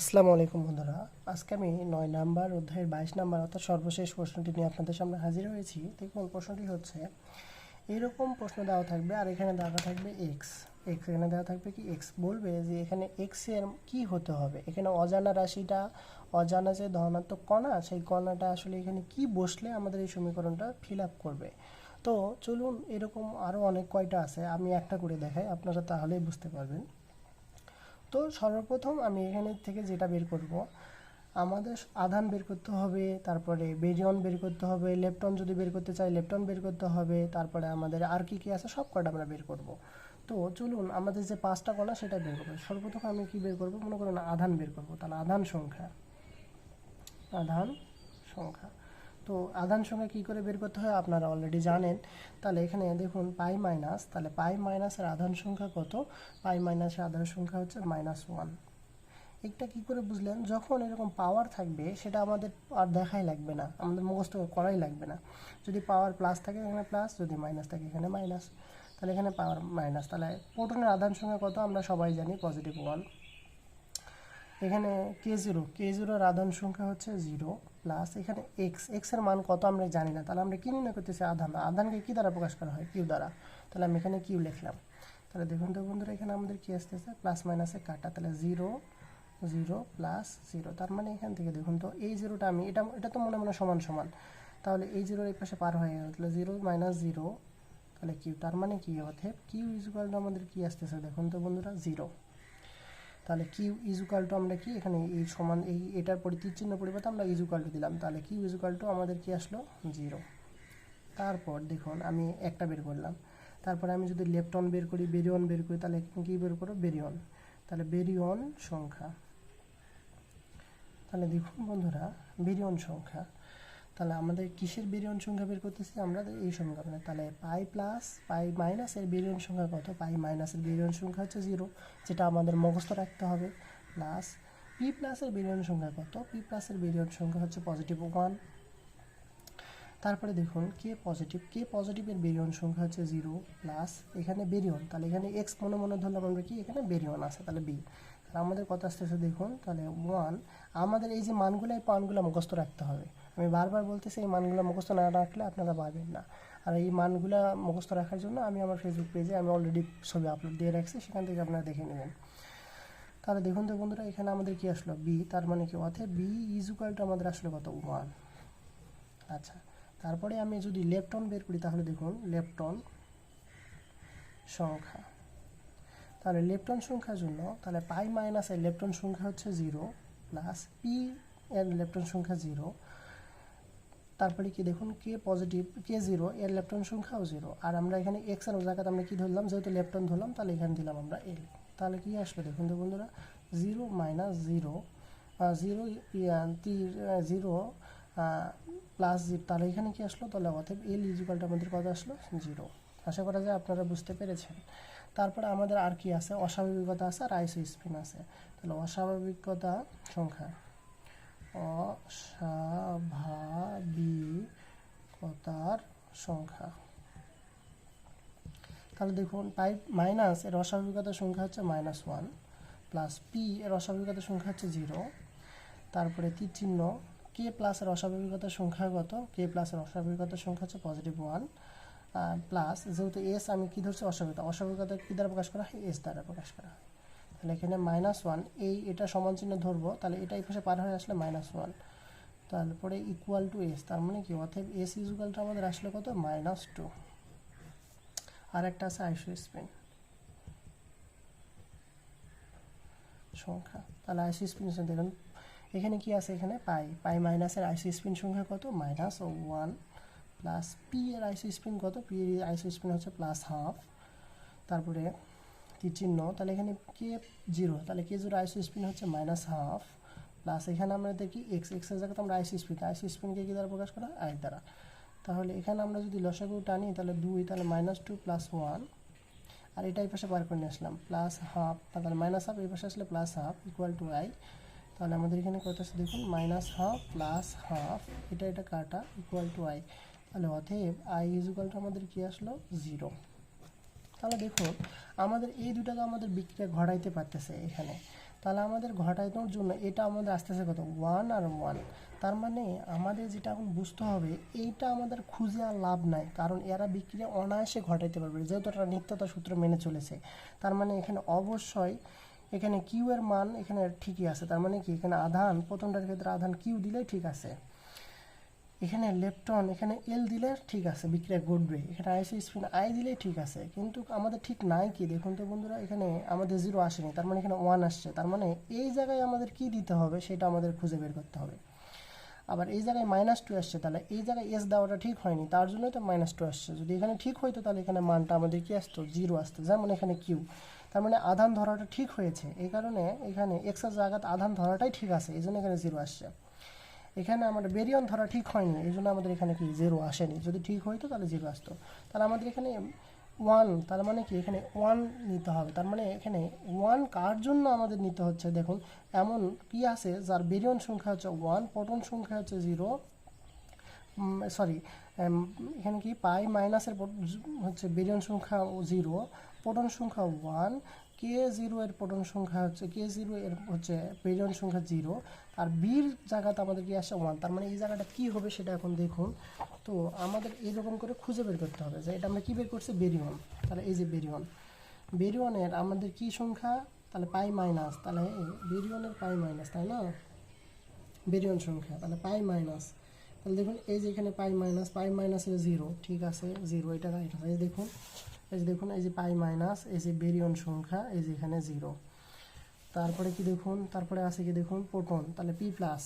আসসালামু আলাইকুম বন্ধুরা। আজকে আমি নয় নাম্বার, অধ্যায়ের বাইশ নাম্বার অর্থাৎ সর্বশেষ প্রশ্নটি নিয়ে আপনাদের সামনে হাজির হয়েছি। দেখুন, প্রশ্নটি হচ্ছে, এরকম প্রশ্ন দেওয়া থাকবে আর এখানে দেওয়া থাকবে এক্স এক্স এখানে দেওয়া থাকবে কি? এক্স বলবে যে এখানে এক্সের কি হতে হবে? এখানে অজানা রাশিটা, অজানা যে ধনাত্মক কণা, সেই কণাটা আসলে এখানে কি বসলে আমাদের এই সমীকরণটা ফিল আপ করবে? তো চলুন, এরকম আরও অনেক কয়টা আছে, আমি একটা করে দেখাই, আপনারা তাহলেই বুঝতে পারবেন। তো সর্বপ্রথম আমি এখানে থেকে যেটা বের করব, আমাদের আধান বের করতে হবে, তারপরে বেরিয়ন বের করতে হবে, লেপটন যদি বের করতে চাই লেপটন বের করতে হবে, তারপরে আমাদের আর কি কি আছে সব কটা আমরা বের করব। তো চলুন আমাদের যে পাঁচটা কণা সেটা বের করব। সর্বপ্রথম আমি কি বের করব? মনে করুন আধান বের করব, তাহলে আধান সংখ্যা আধান সংখ্যা। তো আধান সংখ্যা কী করে বের করতে হয় আপনারা অলরেডি জানেন। তাহলে এখানে দেখুন পাই মাইনাস, তাহলে পাই মাইনাসের আধান সংখ্যা কত? পাই মাইনাসের আধান সংখ্যা হচ্ছে মাইনাস ওয়ান এটা কী করে বুঝলেন? যখন এরকম পাওয়ার থাকবে, সেটা আমাদের আর দেখাই লাগবে না। আমাদের মুখস্থ করাই লাগবে না। যদি পাওয়ার প্লাস থাকে এখানে প্লাস যদি মাইনাস থাকে এখানে মাইনাস তাহলে এখানে পাওয়ার মাইনাস তাহলে প্রোটনের আধান সংখ্যা কত? আমরা সবাই জানি পজিটিভ ওয়ান এখানে কে জিরো কে জিরোর আধান সংখ্যা হচ্ছে জিরো প্লাস এখানে এক্স এক্সের মান কত আমরা জানি না। তাহলে আমরা কি নির্ণয় করতেছি? আধান। আধানকে কি দ্বারা প্রকাশ করা হয়? কিউ দ্বারা। তাহলে আমি এখানে কিউ লিখলাম। তাহলে দেখুন তো বন্ধুরা, এখানে আমাদের কি আসতেছে? প্লাস মাইনাসে কাটা। তাহলে জিরো জিরো প্লাস জিরো তার মানে এখান থেকে দেখুন তো, এই জিরোটা আমি, এটা এটা তো মনে মনে সমান সমান। তাহলে এই জিরোর এই পাশে পার হয়ে গেল। তাহলে জিরো মাইনাস জিরো তাহলে কিউ তার মানে কি? অর্থে কিউ ইজুকাল আমাদের কি আসতেছে? দেখুন তো বন্ধুরা জিরো তাহলে কিউ ইজুকাল টু আমরা কি এখানে এই সমান এই এটার পরিতীর চিহ্ন পরিবর্তে আমরা ইজুকাল টু দিলাম। তাহলে কিউ ইজুকাল টু আমাদের কি আসলো? জিরো তারপর দেখুন, আমি একটা বের করলাম। তারপরে আমি যদি লেপটন বের করি বেরিয়ন বের করি, তাহলে কি বের করো বেরিয়ন তাহলে বেরিয়ন সংখ্যা। তাহলে দেখুন বন্ধুরা বেরিয়ন সংখ্যা। তাহলে আমাদের কিসের বেরিয়ন সংখ্যা বের করতেছি? আমরা এই সমীকরণে তাহলে পাই প্লাস পাই মাইনাসের বেরিয়ন সংখ্যা কত? পাই মাইনাসের বেরিয়ন সংখ্যা হচ্ছে জিরো যেটা আমাদের মুখস্থ রাখতে হবে। প্লাস পি প্লাসের বেরিয়ন সংখ্যা কত? পি প্লাসের বেরিয়ন সংখ্যা হচ্ছে পজিটিভ ওয়ান তারপরে দেখুন কে পজিটিভ কে পজিটিভের বেরিয়ন সংখ্যা হচ্ছে জিরো প্লাস এখানে বেরিয়ন তাহলে এখানে এক্স মনে মনে ধরলাম আমরা কি? এখানে বেরিয়ন আছে, তাহলে বি তাহলে আমাদের কত আসতেছে দেখুন, তাহলে ওয়ান আমাদের এই যে মানগুলো, এই মানগুলো মুখস্থ রাখতে হবে। আমি বারবার বলতেছি, এই মানগুলো মুখস্থ না রাখলে আপনারা পারবেন না। আর এই মানগুলো মুখস্থ রাখার জন্য আমি আমার ফেসবুক পেজে আমি অলরেডি ছবি আপলোড দিয়ে রাখছি, সেখান থেকে আপনারা দেখে নেবেন। তাহলে দেখুন তো বন্ধুরা, এখানে আমাদের কি আসলো? বি তার মানে কি অর্থাৎ বি ইজুকালটা আমাদের আসলো কত? ওয়ান আচ্ছা তারপরে আমি যদি লেপটন বের করি, তাহলে দেখুন লেপটন সংখ্যা। তাহলে লেপটন সংখ্যার জন্য, তাহলে পাই মাইনাস এর লেপটন সংখ্যা হচ্ছে জিরো প্লাস পি এর লেপটন সংখ্যা জিরো তারপরে কি দেখুন কে পজিটিভ কে জিরো এর লেপটন সংখ্যাও জিরো আর আমরা এখানে এক্সের জায়গাতে আমরা কি ধরলাম, যেহেতু লেপটন ধরলাম, তাহলে এখানে দিলাম আমরা এল তাহলে কি আসবে দেখুন তো বন্ধুরা zero minus zero zero zero plus zero তাহলে এখানে কি আসলো? তাহলে অতএব এল ইজিকালটা আমাদের কত আসলো? জিরো আশা করা যায় আপনারা বুঝতে পেরেছেন। তারপরে আমাদের আর কি আছে? অস্বাভাবিকতা আছে আর আইসো স্পিন আছে। তাহলে অস্বাভাবিকতা সংখ্যা। অস্বাভাবিকতার সংখ্যা। তাহলে দেখুন পাইপ মাইনাস, এর অস্বাভাবিকতার সংখ্যা হচ্ছে মাইনাস ওয়ান, প্লাস পি এর অস্বাভাবিকতার সংখ্যা হচ্ছে জিরো। তারপরে তীর চিহ্ন কে প্লাসের অস্বাভাবিকতার সংখ্যা কত? কে প্লাসের অস্বাভাবিকতার সংখ্যা হচ্ছে পজিটিভ ওয়ান প্লাস যেহেতু এস আমি কী ধরছি? অস্বাভাবিকতা। অস্বাভাবিকতা কী দ্বারা প্রকাশ করা হয়? এস দ্বারা প্রকাশ করা হয়। তাহলে এখানে মাইনাস ওয়ান এই এটা সমান চিহ্ন ধরবো, তাহলে এটা এই পাশে পার হয়ে আসলে মাইনাস ওয়ান তারপরে ইকুয়াল টু এস তার মানে কি? অর্থাৎ এস ইজুকালটা আমাদের আসলে কত? মাইনাস টু আর একটা আছে আইসো স্পিন। সংখ্যা। তাহলে আইসো স্পিন দেখুন, এখানে কি আছে এখানে? পাই। পাই মাইনাসের আইসো স্পিন সংখ্যা কত? মাইনাস ওয়ান প্লাস পি এর আইসো স্পিন কত? পি এর আইসো স্পিন হচ্ছে প্লাস হাফ তারপরে তীর চিহ্ন তাহলে এখানে কে জিরো তাহলে কে জিরো আইসো স্পিন হচ্ছে মাইনাস হাফ প্লাস এখানে আমরা দেখি এক্স এক্সের জায়গাতে আমরা আইসো স্পিন আইসো স্পিনকে কী দ্বারা প্রকাশ করা আই দ্বারা। তাহলে এখানে আমরা যদি লসাগু টানি, তাহলে দুই, তাহলে মাইনাস টু প্লাস ওয়ান আর এটা এই পাশে বার করে নিয়ে আসলাম প্লাস হাফ তাহলে মাইনাস হাফ এই পাশে আসলে plus half equal to I তাহলে আমাদের এখানে কত আছে দেখুন? মাইনাস হাফ প্লাস হাফ এটা এটা কাটা ইকুয়াল টু আই তাহলে অতএব আই ইজুকাল টু আমাদের কি আসলো? জিরো তাহলে দেখুন আমাদের এই দুটা তো আমাদের বিক্রিয়া ঘটাইতে পারতেছে এখানে। তাহলে আমাদের ঘটানোর জন্য এটা আমাদের আস্তে আস্তে কত? ওয়ান আর ওয়ান তার মানে আমাদের যেটা এখন বুঝতে হবে, এইটা আমাদের খুঁজে আর লাভ নাই, কারণ এরা বিক্রিয়া অনায়াসে ঘটাইতে পারবে, যেহেতু এটা নিত্যতা সূত্র মেনে চলেছে। তার মানে এখানে অবশ্যই এখানে কিউ এর মান এখানে ঠিকই আছে, তার মানে কি? এখানে আধান, প্রথমটার ক্ষেত্রে আধান কিউ দিলেই ঠিক আছে। এখানে লেপটন এখানে এল দিলে ঠিক আছে, বিক্রিয়া ঘটবে। এখানে আইসি স্পিন আই দিলে ঠিক আছে, কিন্তু আমাদের ঠিক নাই কি? দেখুন তো বন্ধুরা, এখানে আমাদের জিরো আসেনি, তার মানে এখানে ওয়ান আসছে। তার মানে এই জায়গায় আমাদের কি দিতে হবে, সেটা আমাদের খুঁজে বের করতে হবে। আবার এই জায়গায় মাইনাস টু আসছে, তাহলে এই জায়গায় এস দেওয়াটা ঠিক হয়নি, তার জন্যই তো মাইনাস টু আসছে। যদি এখানে ঠিক হইতো তাহলে এখানে মানটা আমাদের কি আসতো? জিরো আসতো, যেমন এখানে কিউ তার মানে আধান ধরাটা ঠিক হয়েছে, এই কারণে এখানে এক্সের জায়গাতে আধান ধরাটাই ঠিক আছে, এই জন্য এখানে জিরো আসছে। এখানে আমাদের বেরিয়ন ধরা ঠিক হয়নি এই জন্য আমাদের এখানে কি জিরো আসেনি। যদি ঠিক হইতো তাহলে জিরো আসতো। তাহলে আমাদের এখানে ওয়ান তার মানে কি? এখানে ওয়ান নিতে হবে। তার মানে এখানে ওয়ান কার জন্য আমাদের নিতে হচ্ছে? দেখুন, এমন কি আছে, যার বেরিয়ন সংখ্যা হচ্ছে ওয়ান পটন সংখ্যা হচ্ছে জিরো সরি এখানে কি? পাই মাইনাসের হচ্ছে বেরিয়ন সংখ্যা জিরো পটন সংখ্যা ওয়ান কে জিরো এর পটন সংখ্যা হচ্ছে কে জিরো এর হচ্ছে বেরিয়ন সংখ্যা জিরো আর বির জায়গাতে আমাদের কি আসে ওয়ান তার মানে এই জায়গাটা কি হবে সেটা এখন দেখুন। তো আমাদের এরকম করে খুঁজে বের করতে হবে যে এটা আমরা কী বের করছি? বেরিয়ন তাহলে এই যে বেরিয়ন বেরিয়নের আমাদের কি সংখ্যা? তাহলে পাই মাইনাস তাহলে বেরিয়নের পাই মাইনাস তাই না? বেরিয়ন সংখ্যা, তাহলে পাই মাইনাস তাহলে দেখুন এই যে এখানে পাই মাইনাস পাই মাইনাসের জিরো ঠিক আছে জিরো এটা এই দেখুন। এই যে দেখুন, এই যে পাই মাইনাস, এই যে বেরিয়ন সংখ্যা, এই যে এখানে জিরো তারপরে কি দেখুন, তারপরে আছে কি দেখুন, প্রোটন, তাহলে পি প্লাস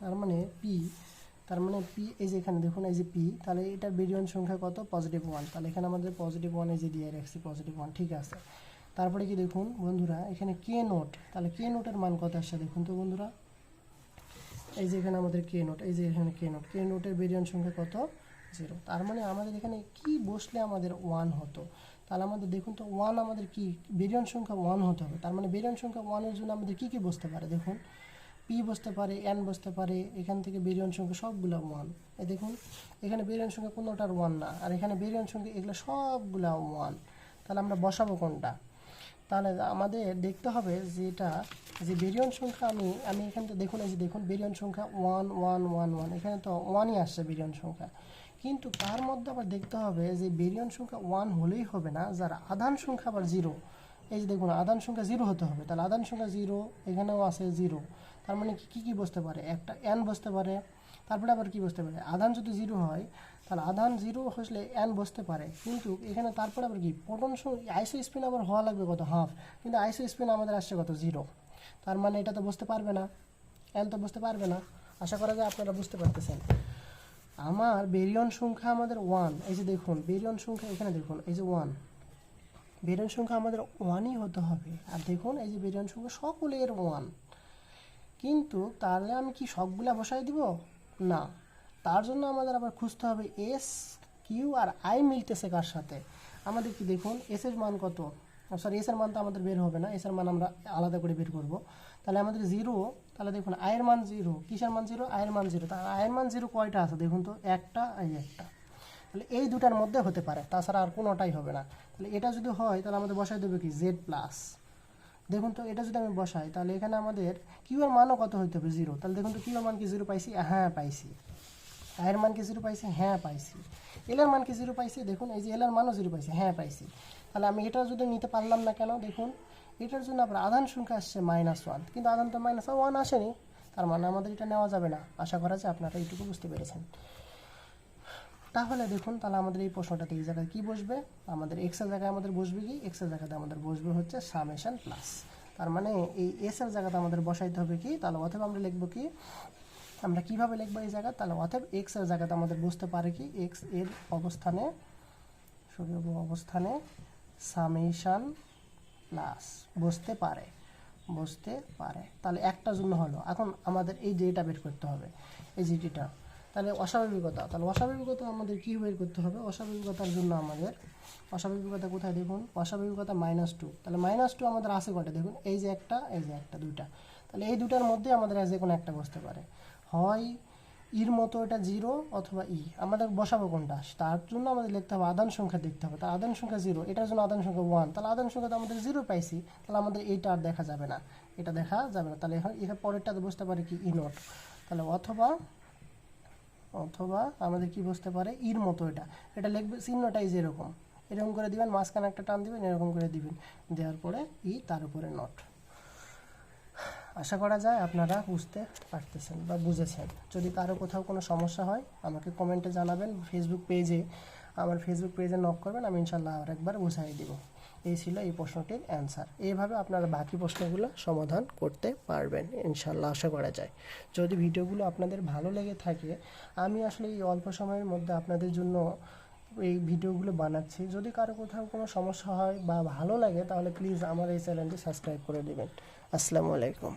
তার মানে পি তার মানে পি এই যে এখানে দেখুন, এই যে পি তাহলে এটা বেরিয়ন সংখ্যা কত? পজিটিভ ওয়ান তাহলে এখানে আমাদের পজিটিভ ওয়ান এই যে দিয়ে রাখছি পজিটিভ ওয়ান ঠিক আছে। তারপরে কি দেখুন, বন্ধুরা, এখানে কে নোট তাহলে কে নোটের মান কত আসছে দেখুন তো, বন্ধুরা? এই যে এখানে আমাদের কে নোট এই যে এখানে কে নোট কে নোটের বেরিয়ন সংখ্যা কত? জিরো তার মানে আমাদের এখানে কি বসলে আমাদের ওয়ান হতো? তাহলে আমাদের দেখুন তো ওয়ান আমাদের কি? বেরিয়ন সংখ্যা ওয়ান হতে হবে। তার মানে বেরিয়ন সংখ্যা ওয়ানের জন্য আমাদের কি কি বসতে পারে? দেখুন পি বসতে পারে এন বসতে পারে, এখান থেকে বেরিয়ন সংখ্যা সবগুলো ওয়ান এই দেখুন, এখানে বেরিয়ন সংখ্যা কোনোটার ওয়ান না, আর এখানে বেরিয়ন সংখ্যা এগুলো সবগুলা ওয়ান তাহলে আমরা বসাবো কোনটা? তাহলে আমাদের দেখতে হবে যে এটা, যে বেরিয়ন সংখ্যা আমি আমি এখান থেকে দেখুন, এই যে দেখুন বেরিয়ন সংখ্যা ওয়ান ওয়ান ওয়ান ওয়ান এখানে তো ওয়ানই আসছে বেরিয়ন সংখ্যা। কিন্তু তার মধ্যে আবার দেখতে হবে যে বেরিয়ন সংখ্যা ওয়ান হলেই হবে না, যার আধান সংখ্যা আবার জিরো এই যে দেখুন, আধান সংখ্যা জিরো হতে হবে, তাহলে আধান সংখ্যা জিরো এখানেও আছে জিরো তার মানে কি, কী বসতে পারে? একটা এন বসতে পারে, তারপরে আবার কি বসতে পারে? আধান যদি জিরো হয়, তাহলে আধান জিরো হলে এন বসতে পারে। কিন্তু এখানে তারপরে আবার কি? পটন আইসো স্পিন আবার হওয়া লাগবে কত? হাফ কিন্তু আইসো স্পিন আমাদের আসছে কত? জিরো তার মানে এটা তো বুঝতে পারবে না এন তো বুঝতে পারবে না। আশা করা যায় আপনারা বুঝতে পারতেছেন। আমার বেরিয়ন সংখ্যা আমাদের ওয়ান এই যে দেখুন, বেরিয়ন সংখ্যা এখানে দেখুন, এই যে ওয়ান বেরিয়ন সংখ্যা আমাদের ওয়ানই হতে হবে। আর দেখুন, এই যে বেরিয়ন সংখ্যা সকলের ওয়ান কিন্তু তাহলে আমি কি সবগুলা বসাই দিব? না। তার জন্য আমাদের আবার খুঁজতে হবে এস কিউ আর আই মিলতেছে কার সাথে? আমাদের কি দেখুন এস এর মান কত? সরি এস এর মান তো আমাদের বের হবে না। এস এর মান আমরা আলাদা করে বের করব। তাহলে আমাদের জিরো তাহলে দেখুন আয়ের মান জিরো কিসের মান জিরো আয়ের মান জিরো তাহলে আয়ের মান জিরো কয়টা আছে? দেখুন তো, একটা এই একটা। তাহলে এই দুটার মধ্যে হতে পারে। তাছাড়া আর কোনোটাই হবে না। তাহলে এটা যদি হয়, তাহলে আমাদের বসাই দেবে কি? জেড প্লাস দেখুন তো, এটা যদি আমি বসাই, তাহলে এখানে আমাদের কিউ এর মানও কত হইতে হবে? জিরো তাহলে দেখুন তো কিউ এর মান কি জিরো পাইছি? হ্যাঁ পাইছি। আয়ের মান কি জিরো পাইছি? হ্যাঁ পাইছি। এল এর মান কি জিরো পাইছি? দেখুন, এই যে এল এর মানও জিরো পাইছি। হ্যাঁ পাইছি। তাহলে আমি এটা যদি নিতে পারলাম না কেন, দেখুন, এটার জন্য আবার আধান সংখ্যা আসছে মাইনাস ওয়ান কিন্তু আধান তো মাইনাস ওয়ান আসেনি। তার মানে আমাদের এটা নেওয়া যাবে না। আশা করা যায় আপনারা এইটুকু বুঝতে পেরেছেন। তাহলে দেখুন, তাহলে আমাদের এই প্রশ্নটাতে এই জায়গায় কী বসবে? আমাদের এক্সের জায়গায় আমাদের বসবে কি? এক্সের জায়গাতে আমাদের বসবে হচ্ছে সামেশন প্লাস তার মানে এই এস এর জায়গাতে আমাদের বসাইতে হবে কি? তাহলে অথবা আমরা লিখব কি? আমরা কীভাবে লিখব এই জায়গা? তাহলে অতএব এক্সের জায়গাতে আমাদের বুঝতে পারে কি? এক্সের অবস্থানে সরি অবস্থানে সামেশন প্লাস বসতে পারে বসতে পারে। তাহলে একটা জন্য হলো। এখন আমাদের এই যে বের করতে হবে, এই এটা তাহলে অস্বাভাবিকতা তাহলে অস্বাভাবিকতা আমাদের কী বের করতে হবে? অস্বাভাবিকতার জন্য আমাদের, অস্বাভাবিকতা কোথায় দেখুন? অস্বাভাবিকতা মাইনাস টু তাহলে মাইনাস টু আমাদের আছে কটা? দেখুন, এই যে একটা, এই যে একটা, দুইটা। তাহলে এই দুটার মধ্যে আমাদের যে কোনো একটা বসতে পারে। হয় ইর মতো এটা জিরো অথবা ই। আমাদের বসাবো কোনটা? তার জন্য আমাদের লিখতে হবে আদান সংখ্যা দেখতে হবে। তার আদান সংখ্যা জিরো এটার জন্য আদান সংখ্যা ওয়ান তাহলে আদান সংখ্যা তো আমাদের জিরো পাইছি, তাহলে আমাদের এইটা আর দেখা যাবে না। এটা দেখা যাবে না। তাহলে এখন এখানে পরেরটাতে বুঝতে পারি কি? ই নট তাহলে অথবা অথবা আমাদের কি বুঝতে পারে? ইর মতো এটা। এটা লিখবে, চিহ্নটাই যেরকম। এরকম করে দিবেন, মাঝখানে একটা টান দিবেন, এরকম করে দিবেন। দেওয়ার পরে ই, তার উপরে নট আশা করা যায় আপনারা বুঝতে পারতেছেন বা বুঝেছেন। যদি কারও কোথাও কোনো সমস্যা হয়, আমাকে কমেন্টে জানাবেন। ফেসবুক পেজে আমার ফেসবুক পেজে নক করবেন, আমি ইনশাল্লাহ আর একবার বুঝাই দিব। এই ছিল এই প্রশ্নটির অ্যান্সার এইভাবে আপনারা বাকি প্রশ্নগুলো সমাধান করতে পারবেন ইনশাল্লাহ আশা করা যায়। যদি ভিডিওগুলো আপনাদের ভালো লেগে থাকে, আমি আসলে এই অল্প সময়ের মধ্যে আপনাদের জন্য এই ভিডিওগুলো বানাচ্ছি। যদি কারও কোথাও কোনো সমস্যা হয় বা ভালো লাগে, তাহলে প্লিজ আমার এই চ্যানেলটি সাবস্ক্রাইব করে দেবেন। আসসালামু আলাইকুম।